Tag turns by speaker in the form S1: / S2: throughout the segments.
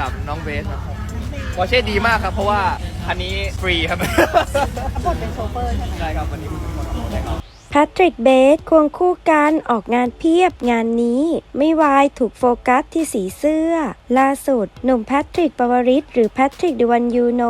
S1: กับน้องเบสครับปอร์เช่ดีมากครับ เพราะว่าอันนี้ฟรีครับ
S2: ทั้งหมดเป็นโชเฟอร์ใช่ไหม
S1: ใช่ครับวันนี้เป็นคนขับรถให้เขา
S3: แพทริกเบสควงคู่กันออกงานเพียบงานนี้ ไม่วายถูกโฟกัสที่สีเสื้อ ล่าสุด หนุ่มแพทริกปวริศหรือแพทริกดิวันยูโน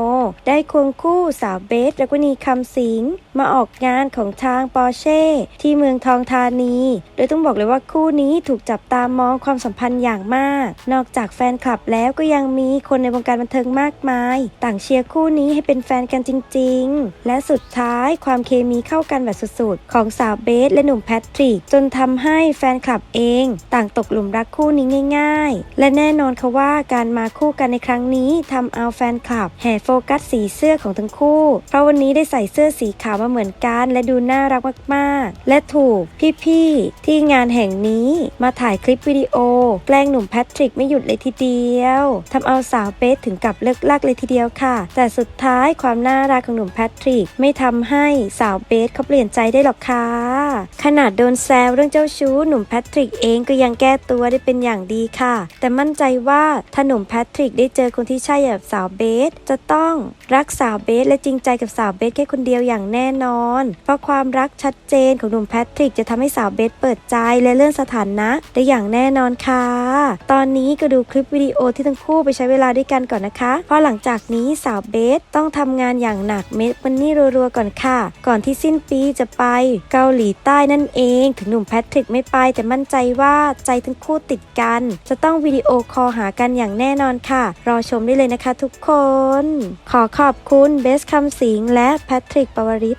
S3: ได้ควงคู่สาวเบสรักวณีคำสิง มาออกงานของทางปอร์เช่ที่เมืองทองธานี โดยต้องบอกเลยว่าคู่นี้ถูกจับตามองความสัมพันธ์อย่างมาก นอกจากแฟนคลับแล้วก็ยังมีคนในวงการบันเทิงมากมาย ต่างเชียร์คู่นี้ให้เป็นแฟนกันจริง ๆ และสุดท้ายความเคมีเข้ากันแบบสุดๆ ของสาวเบสและหนุ่มแพทริก จนทำให้แฟนคลับเอง ต่างตกหลุมรักคู่นี้ง่าย ๆ และแน่นอนค่ะว่าการมาคู่กันในครั้งนี้ทำเอาแฟนคลับแห่โฟกัสสีเสื้อของทั้งคู่ เพราะวันนี้ได้ใส่เสื้อสีขาวมาเหมือนกันและดูน่ารักมากๆ และถูกพี่ๆที่งานแห่งนี้มาถ่ายคลิปวิดีโอ แกล้งหนุ่มแพทริกไม่หยุดเลยทีเดียวทำเอาสาวเบสถึงกับเลิกลักเลยทีเดียวค่ะ แต่สุดท้ายความน่ารักของหนุ่มแพทริกไม่ทำให้สาวเบสเขาเปลี่ยนใจได้หรอกค่ะ ขนาดโดนแซวเรื่องเจ้าชู้หนุ่มแพทริกเองก็ยังแก้ตัวได้เป็นอย่างดีค่ะ แต่มั่นใจว่าถ้าหนุ่มแพทริกได้เจอคนที่ใช่แบบสาวเบสจะต้องรักสาวเบสและจริงใจกับสาวเบสแค่คนเดียวอย่างแน่นอน เพราะความรักชัดเจนของหนุ่มแพทริกจะทำให้สาวเบสเปิดใจและเลื่อนสถานะได้อย่างแน่นอนค่ะ ตอนนี้ก็ดูคลิปวิดีโอที่ทั้งคู่ไปใช้เวลาด้วยกันก่อนนะคะ เพราะหลังจากนี้สาวเบสต้องทำงานอย่างหนักเม็ดมันนี่รัวๆก่อนค่ะ ก่อนที่สิ้นปีจะไปเกาหลีใต้นั่นเอง ถึงหนุ่มแพทริกไม่ไปแต่มั่นใจว่าใจทั้งคู่ติดกัน จะต้องวิดีโอคอลหากันอย่างแน่นอนค่ะ รอชมได้เลยนะคะทุกคน ขอขอบคุณเบสคำสิงและแพทริกปวริศ